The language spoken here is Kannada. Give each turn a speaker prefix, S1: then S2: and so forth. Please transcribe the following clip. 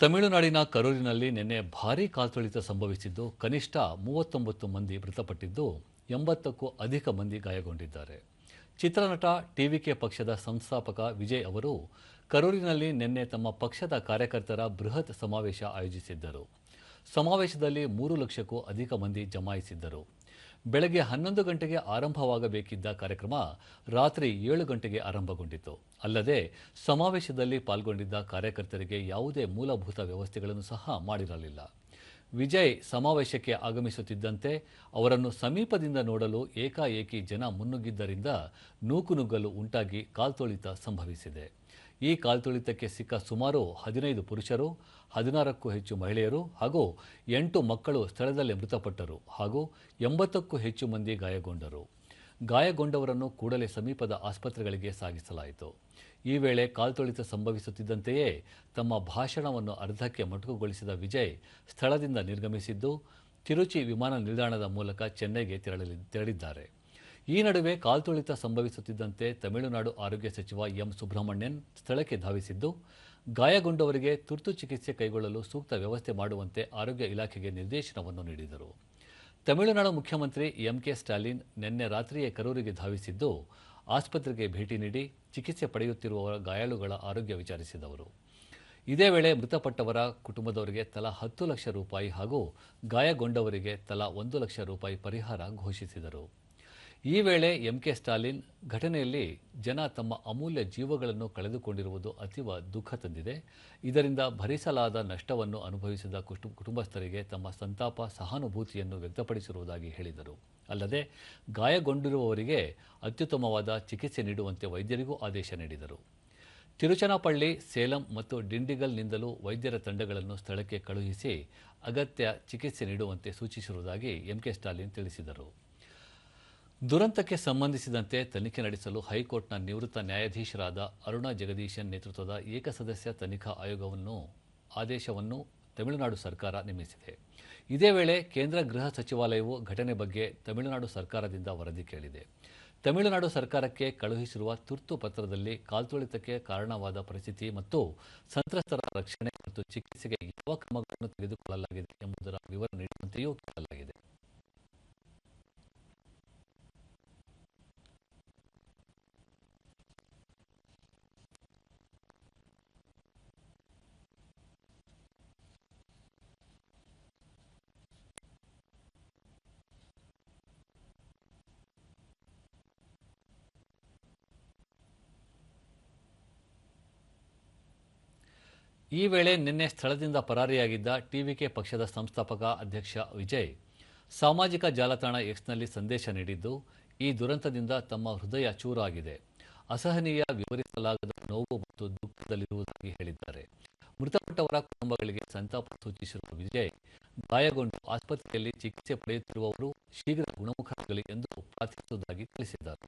S1: ತಮಿಳುನಾಡಿನ ಕರೂರಿನಲ್ಲಿ ನಿನ್ನೆ ಭಾರೀ ಕಾಲ್ತುಳಿತ ಸಂಭವಿಸಿದ್ದು, ಕನಿಷ್ಠ ಮೂವತ್ತೊಂಬತ್ತು ಮಂದಿ ಮೃತಪಟ್ಟಿದ್ದು, ಎಂಬತ್ತಕ್ಕೂ ಅಧಿಕ ಮಂದಿ ಗಾಯಗೊಂಡಿದ್ದಾರೆ. ಚಿತ್ರನಟ ಟಿವಿಕೆ ಪಕ್ಷದ ಸಂಸ್ಥಾಪಕ ವಿಜಯ್ ಅವರು ಕರೂರಿನಲ್ಲಿ ನಿನ್ನೆ ತಮ್ಮ ಪಕ್ಷದ ಕಾರ್ಯಕರ್ತರ ಬೃಹತ್ ಸಮಾವೇಶ ಆಯೋಜಿಸಿದ್ದರು. ಸಮಾವೇಶದಲ್ಲಿ ಮೂರು ಲಕ್ಷಕ್ಕೂ ಅಧಿಕ ಮಂದಿ ಜಮಾಯಿಸಿದ್ದರು. ಬೆಳಗ್ಗೆ ಹನ್ನೊಂದು ಗಂಟೆಗೆ ಆರಂಭವಾಗಬೇಕಿದ್ದ ಕಾರ್ಯಕ್ರಮ ರಾತ್ರಿ ಏಳು ಗಂಟೆಗೆ ಆರಂಭಗೊಂಡಿತು ಅಲ್ಲದೆ ಸಮಾವೇಶದಲ್ಲಿ ಪಾಲ್ಗೊಂಡಿದ್ದ ಕಾರ್ಯಕರ್ತರಿಗೆ ಯಾವುದೇ ಮೂಲಭೂತ ವ್ಯವಸ್ಥೆಗಳನ್ನು ಸಹ ಮಾಡಿರಲಿಲ್ಲ. ವಿಜಯ್ ಸಮಾವೇಶಕ್ಕೆ ಆಗಮಿಸುತ್ತಿದ್ದಂತೆ ಅವರನ್ನು ಸಮೀಪದಿಂದ ನೋಡಲು ಏಕಾಏಕಿ ಜನ ಮುನ್ನುಗ್ಗಿದ್ದರಿಂದ ನೂಕುನುಗ್ಗಲು ಉಂಟಾಗಿ ಕಾಲ್ತೊಳಿತ ಸಂಭವಿಸಿದೆ. ಈ ಕಾಲ್ತುಳಿತಕ್ಕೆ ಸಿಕ್ಕ ಸುಮಾರು ಹದಿನೈದು ಪುರುಷರು, ಹದಿನಾರಕ್ಕೂ ಹೆಚ್ಚು ಮಹಿಳೆಯರು ಹಾಗೂ ಎಂಟು ಮಕ್ಕಳು ಸ್ಥಳದಲ್ಲೇ ಮೃತಪಟ್ಟರು ಹಾಗೂ ಎಂಬತ್ತಕ್ಕೂ ಹೆಚ್ಚು ಮಂದಿ ಗಾಯಗೊಂಡರು. ಗಾಯಗೊಂಡವರನ್ನು ಕೂಡಲೇ ಸಮೀಪದ ಆಸ್ಪತ್ರೆಗಳಿಗೆ ಸಾಗಿಸಲಾಯಿತು. ಈ ವೇಳೆ ಕಾಲ್ತುಳಿತ ಸಂಭವಿಸುತ್ತಿದ್ದಂತೆಯೇ ತಮ್ಮ ಭಾಷಣವನ್ನು ಅರ್ಧಕ್ಕೆ ಮೊಟಕುಗೊಳಿಸಿದ ವಿಜಯ್ ಸ್ಥಳದಿಂದ ನಿರ್ಗಮಿಸಿದ್ದು, ತಿರುಚಿ ವಿಮಾನ ನಿಲ್ದಾಣದ ಮೂಲಕ ಚೆನ್ನೈಗೆ ತೆರಳಲಿ ತೆರಳಿದ್ದಾರೆ. ಈ ನಡುವೆ ಕಾಲ್ತುಳಿತ ಸಂಭವಿಸುತ್ತಿದ್ದಂತೆ ತಮಿಳುನಾಡು ಆರೋಗ್ಯ ಸಚಿವ ಎಂ ಸುಬ್ರಹ್ಮಣ್ಯನ್ ಸ್ಥಳಕ್ಕೆ ಧಾವಿಸಿದ್ದು, ಗಾಯಗೊಂಡವರಿಗೆ ತುರ್ತು ಚಿಕಿತ್ಸೆ ಕೈಗೊಳ್ಳಲು ಸೂಕ್ತ ವ್ಯವಸ್ಥೆ ಮಾಡುವಂತೆ ಆರೋಗ್ಯ ಇಲಾಖೆಗೆ ನಿರ್ದೇಶನವನ್ನು ನೀಡಿದರು. ತಮಿಳುನಾಡು ಮುಖ್ಯಮಂತ್ರಿ ಎಂಕೆ ಸ್ಟಾಲಿನ್ ನಿನ್ನೆ ರಾತ್ರಿಯೇ ಕರೂರಿಗೆ ಧಾವಿಸಿದ್ದು, ಆಸ್ಪತ್ರೆಗೆ ಭೇಟಿ ನೀಡಿ ಚಿಕಿತ್ಸೆ ಪಡೆಯುತ್ತಿರುವ ಗಾಯಾಳುಗಳ ಆರೋಗ್ಯ ವಿಚಾರಿಸಿದವರು. ಇದೇ ವೇಳೆ ಮೃತಪಟ್ಟವರ ಕುಟುಂಬದವರಿಗೆ ತಲಾ ಹತ್ತು ಲಕ್ಷ ರೂಪಾಯಿ ಹಾಗೂ ಗಾಯಗೊಂಡವರಿಗೆ ತಲಾ ಒಂದು ಲಕ್ಷ ರೂಪಾಯಿ ಪರಿಹಾರ ಘೋಷಿಸಿದರು. ಈ ವೇಳೆ ಎಂಕೆ ಸ್ಟಾಲಿನ್ ಘಟನೆಯಲ್ಲಿ ಜನ ತಮ್ಮ ಅಮೂಲ್ಯ ಜೀವಗಳನ್ನು ಕಳೆದುಕೊಂಡಿರುವುದು ಅತೀವ ದುಃಖ ತಂದಿದೆ. ಇದರಿಂದ ಭರಿಸಲಾದ ನಷ್ಟವನ್ನು ಅನುಭವಿಸಿದ ಕುಟು- ಕುಟುಂಬಸ್ಥರಿಗೆ ತಮ್ಮ ಸಂತಾಪ ಸಹಾನುಭೂತಿಯನ್ನು ವ್ಯಕ್ತಪಡಿಸಿರುವುದಾಗಿ ಹೇಳಿದರು. ಅಲ್ಲದೆ ಗಾಯಗೊಂಡಿರುವವರಿಗೆ ಅತ್ಯುತ್ತಮವಾದ ಚಿಕಿತ್ಸೆ ನೀಡುವಂತೆ ವೈದ್ಯರಿಗೂ ಆದೇಶ ನೀಡಿದರು. ತಿರುಚನಾಪಳ್ಳಿ, ಸೇಲಂ ಮತ್ತು ಡಿಂಡಿಗಲ್ನಿಂದಲೂ ವೈದ್ಯರ ತಂಡಗಳನ್ನು ಸ್ಥಳಕ್ಕೆ ಕಳುಹಿಸಿ ಅಗತ್ಯ ಚಿಕಿತ್ಸೆ ನೀಡುವಂತೆ ಸೂಚಿಸಿರುವುದಾಗಿ ಎಂಕೆ ಸ್ಟಾಲಿನ್ ತಿಳಿಸಿದರು. ದುರಂತಕ್ಕೆ ಸಂಬಂಧಿಸಿದಂತೆ ತನಿಖೆ ನಡೆಸಲು ಹೈಕೋರ್ಟ್ನ ನಿವೃತ್ತ ನ್ಯಾಯಾಧೀಶರಾದ ಅರುಣ ಜಗದೀಶನ್ ನೇತೃತ್ವದ ಏಕಸದಸ್ಯ ತನಿಖಾ ಆಯೋಗವನ್ನು, ಆದೇಶವನ್ನು ತಮಿಳುನಾಡು ಸರ್ಕಾರ ನೇಮಿಸಿದೆ ಇದೇ ವೇಳೆ ಕೇಂದ್ರ ಗೃಹ ಸಚಿವಾಲಯವು ಘಟನೆ ಬಗ್ಗೆ ತಮಿಳುನಾಡು ಸರ್ಕಾರದಿಂದ ವರದಿ ಕೇಳಿದೆ. ತಮಿಳುನಾಡು ಸರ್ಕಾರಕ್ಕೆ ಕಳುಹಿಸಿರುವ ತುರ್ತು ಪತ್ರದಲ್ಲಿ ಕಾಲ್ತುಳಿತಕ್ಕೆ ಕಾರಣವಾದ ಪರಿಸ್ಥಿತಿ ಮತ್ತು ಸಂತ್ರಸ್ತರ ರಕ್ಷಣೆ ಮತ್ತು ಚಿಕಿತ್ಸೆಗೆ ಯಾವ ಕ್ರಮಗಳನ್ನು ತೆಗೆದುಕೊಳ್ಳಲಾಗಿದೆ ಎಂಬುದರ ವಿವರ ನೀಡುವಂತೆಯೂ ಕೇಳಲಾಗಿದೆ. ಈ ವೇಳೆ ನಿನ್ನೆ ಸ್ಥಳದಿಂದ ಪರಾರಿಯಾಗಿದ್ದ ಟಿವಿಕೆ ಪಕ್ಷದ ಸಂಸ್ಥಾಪಕ ಅಧ್ಯಕ್ಷ ವಿಜಯ್ ಸಾಮಾಜಿಕ ಜಾಲತಾಣ ಎಕ್ಸ್ನಲ್ಲಿ ಸಂದೇಶ ನೀಡಿದ್ದು, ಈ ದುರಂತದಿಂದ ತಮ್ಮ ಹೃದಯ ಚೂರಾಗಿದೆ. ಅಸಹನೀಯ ವಿವರಿಸಲಾಗದ ನೋವು ಮತ್ತು ದುಃಖದಲ್ಲಿರುವುದಾಗಿ ಹೇಳಿದ್ದಾರೆ. ಮೃತಪಟ್ಟವರ ಕುಟುಂಬಗಳಿಗೆ ಸಂತಾಪ ಸೂಚಿಸಿರುವ ವಿಜಯ್, ಗಾಯಗೊಂಡು ಆಸ್ಪತ್ರೆಯಲ್ಲಿ ಚಿಕಿತ್ಸೆ ಪಡೆಯುತ್ತಿರುವವರು ಶೀಘ್ರ ಗುಣಮುಖರಾಗಲಿ ಎಂದು ಪ್ರಾರ್ಥಿಸುವುದಾಗಿ ತಿಳಿಸಿದ್ದಾರೆ.